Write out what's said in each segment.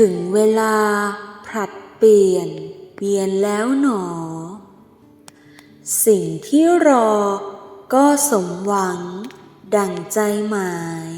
ถึงเวลาผลัดเปลี่ยนเปลี่ยนแล้วหนอ สิ่งที่รอก็สมหวังดั่งใจหมาย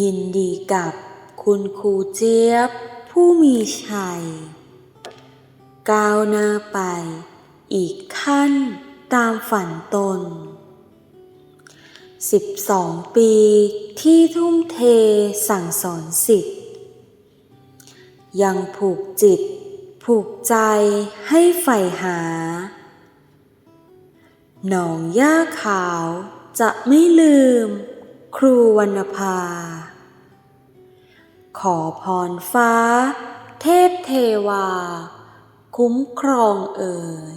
ยินดีกับคุณครูเจี๊ยบผู้มีชัย ก้าวหน้าไปอีกขั้นตามฝันตนสิบสองปีที่ทุ่มเทสั่งสอนสิทธิ์ ยังผูกจิต ผูกใจให้ใฝ่หา หนองย่าขาวจะไม่ลืม ครูวรรณภา ขอพรฟ้า เทพเทวา คุ้มครองเอ่ย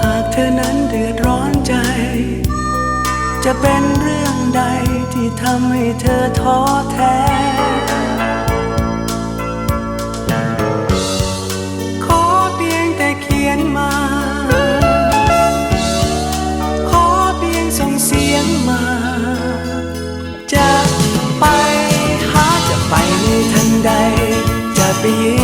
หากเธอนั้นเดือดร้อนใจ จะเป็นเรื่องใดที่ทำให้เธอท้อแท้ ขอเพียงแต่เขียนมา ขอเพียงส่งเสียงมา จะไปหาจะไปในทันใด จะไปยืน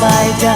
คว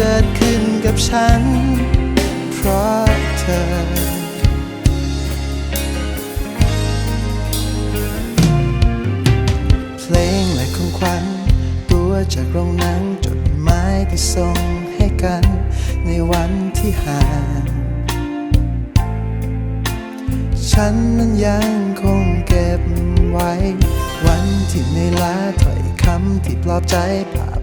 เกิดขึ้นกับฉัน เพราะเธอเพลงและของขวัญตัวจากโรงหนังจดหมายที่ส่งให้กัน ในวันที่ห่าง ฉันนั้นยังคงเก็บไว้ วันที่ในอยล้าถ้อยคำที่ปลอบใจภา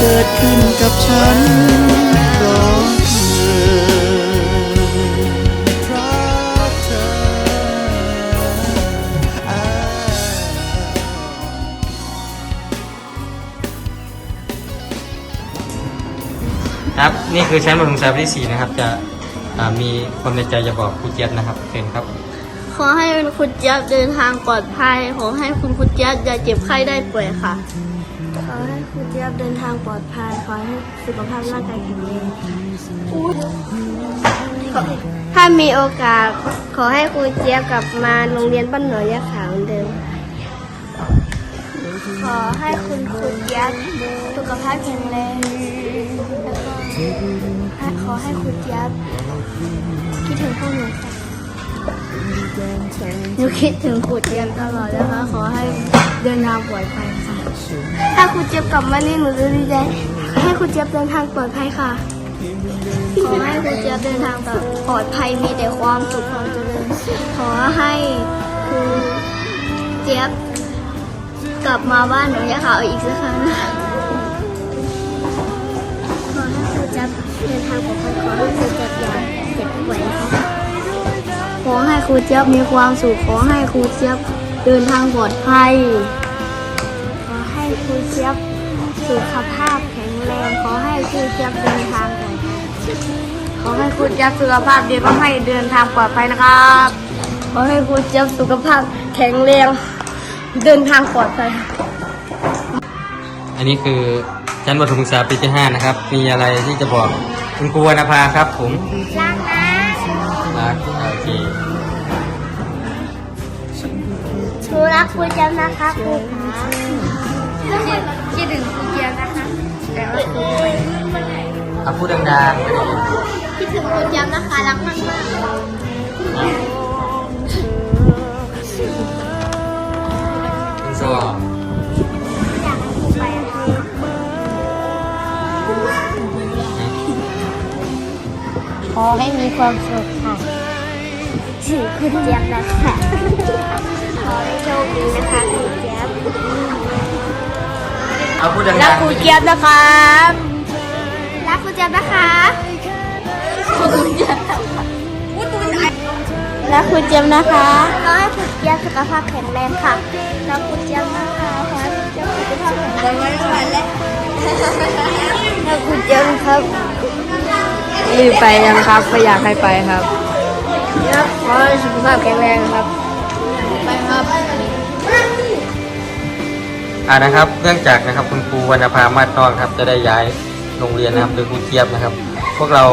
เคยเกิดขึ้นกับฉันเพราะเธอเพราะเธอครับนี่คือชั้นบรรลุงสายที่สี่นะครับจะอ่ามีความในใจจะบอกครูเจี๊ยบนะครับเชิญครับ ขอให้คุณเจี๊ยบเดินทางปลอดภัย ขอให้คุณคุณเจี๊ยบอย่าเจ็บไข้ได้ป่วยค่ะขอ ให้ครูเจี๊ยบเดินทางปลอดภัย ขอให้สุขภาพร่างกายแข็งแรงถ้ามีโอกาสขอให้ครูเจี๊ยบกลับมาโรงเรียนบ้านหนอยยะขาวเหมือนเดิม ขอให้คุณครูเจี๊ยบสุขภาพแข็งแรงแล้วก็ขอให้ครูเจี๊ยบคิดถึงพวกหนูค่ะหนูคิดถึงครูเจี๊ยบตลอดนะคะขอให้เดินทางปลอดภัยค่ะ ถ้าครูเจี๊ยบกลับมานี่หนูจะดีใจให้ครูเจี๊ยบเดินทางปลอดภัยค่ะ ขอให้ครูเจี๊ยบเดินทางปลอดภัยมีแต่ความสุขความเจริญ ขอให้ครูเจี๊ยบกลับมาบ้านหนูอยากข่าวอีกสักครั้งนะขอให้ครูจับเดินทางปลอดภัยขอให้ครูจับอยาเจ็บป่วยนะคะขอให้ครูเจี๊ยบมีความสุขขอให้ครูเจี๊ยบเดินทางปลอดภัย ครูเจี๊ยบสุขภาพแข็งแรงขอให้ครูเจี๊ยบเดินทางปลอดภัยขอให้ครูเจี๊ยบสุขภาพดีก็ให้เดินทางปลอดภัยนะครับขอให้ครูเจี๊ยบสุขภาพแข็งแรงเดินทางปลอดภัยอันนี้คือชั้นประถมศึกษาปีที่ห้านะครับ มีอะไรที่จะบอกคุณครูวรรณภาครับผมรักนะรักโอเคครูรักครูเจี๊ยบนะคะครู ขาคิดถึงครูเจี๊ยบนะคะ แต่ว่าครูไม่เอาพูดดังๆไม่ได้ยินคิดถึงครูเจี๊ยบนะคะรักมากมากคุณสอบอยากให้ครูไปอะค่ะขอให้มีความสุขค่ะถึงคุณเจี๊ยบนะคะขอให้โชคดีนะคะครูเจี๊ยบ เอาพูดดังๆรักครูเจี๊ยบนะครับรักครูเจี๊ยบนะคะครูเจี๊ยบรักครูเจี๊ยบนะคะขอให้ครูเจี๊ยบสุขภาพแข็งแรงค่ะรักครูเจี๊ยบนะคะขอให้ครูเจี๊ยบสุขภาพแข็งแรงไม่ไหวแล้วรักครูเจี๊ยบครับรีบไปยังครับไม่อยากให้ไปครับครับขอให้สุขภาพแข็งแรงครับไปครับ อ่านะครับ เนื่องจากนะครับคุณครูวรรณภามาศนอกครับจะได้ย้ายโรงเรียนนะครับโดยครูเจี๊ยบนะครับ พวกเรา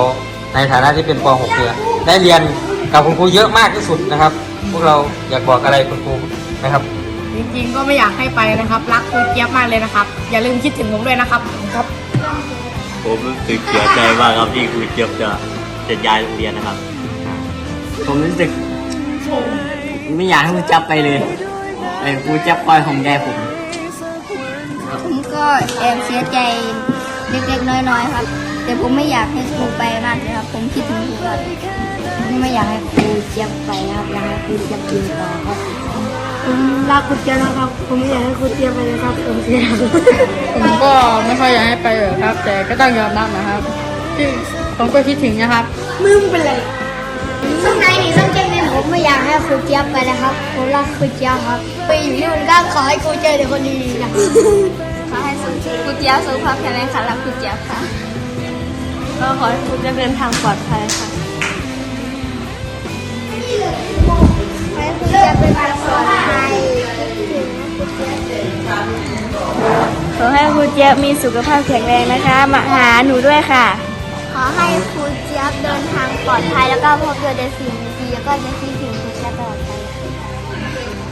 ในฐานะที่เป็นป .6 เนี่ยได้เรียนกับคุณครูเยอะมากที่สุดนะครับ พวกเราอยากบอกอะไรคุณครูนะครับ จริงๆก็ไม่อยากให้ไปนะครับ รักครูเจี๊ยบมากเลยนะครับ อย่าลืมคิดถึงผมด้วยนะครับครับ ผมรู้สึกเสียใจมากครับที่ครูเจี๊ยบจะจะย้ายโรงเรียนนะครับ ผมรู้สึก ไม่อยากให้ครูจับไปเลยแต่ครูจับปล่อยของแกผม ผมก็แอบเสียใจเล็กๆน้อยๆครับ แต่ผมไม่อยากให้ครูไปมากเลยครับ ผมคิดถึงครูครับผมไม่อยากให้ครูเจี๊ยบไปครับอยากให้ครูเจี๊ยบอยู่ต่อครับผมรักครูเจี๊ยบนะครับ ผมไม่อยากให้ครูเจี๊ยบไปเลยครับผมเสียผมก็ไม่ค่อยอยากให้ไปหรอกครับ แต่ก็ต้องยอมรับนะครับที่ผมก็คิดถึงนะครับ มึงเป็นไรข้างในนี่ต้องเก่งเลย ผมไม่อยากให้ครูเจี๊ยบไปนะครับ ผมรักครูเจี๊ยบครับ ไปอยู่ที่มันก็ขอให้ครูเจอแต่คนดีๆนะขอให้ครูเจี๊ยบสุขภาพแข็งแรงค่ะรักครูเจี๊ยบค่ะ ก็ขอให้ครูเจี๊ยบเดินทางปลอดภัยค่ะขอให้ครูเจี๊ยบเดินทางปลอดภัยขอให้ครูเจี๊ยบมีสุขภาพแข็งแรงนะคะ มาหาหนูด้วยค่ะ อให้ครูเจี๊ยบเดินทางปลอดภัยแล้วก็พบเจอแต่สิ่งดีๆแล้วก็จะคิดถึงครูเจี๊ยบตลอดไป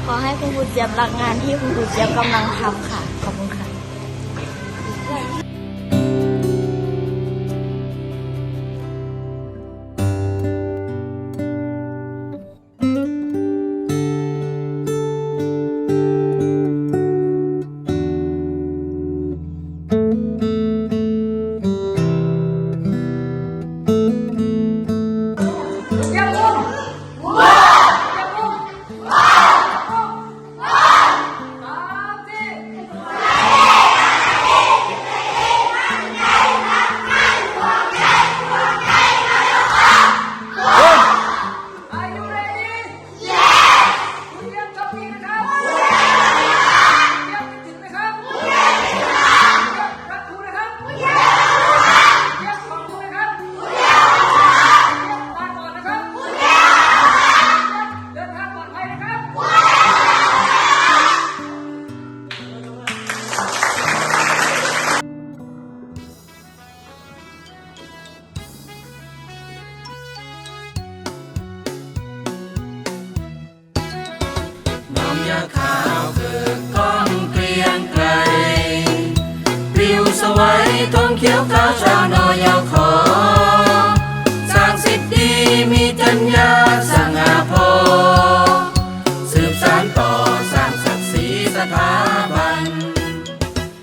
ขอให้คุณครูเจี๊ยบรักงานที่คุณครูเจี๊ยบกำลังทำค่ะ ขอบคุณค่ะ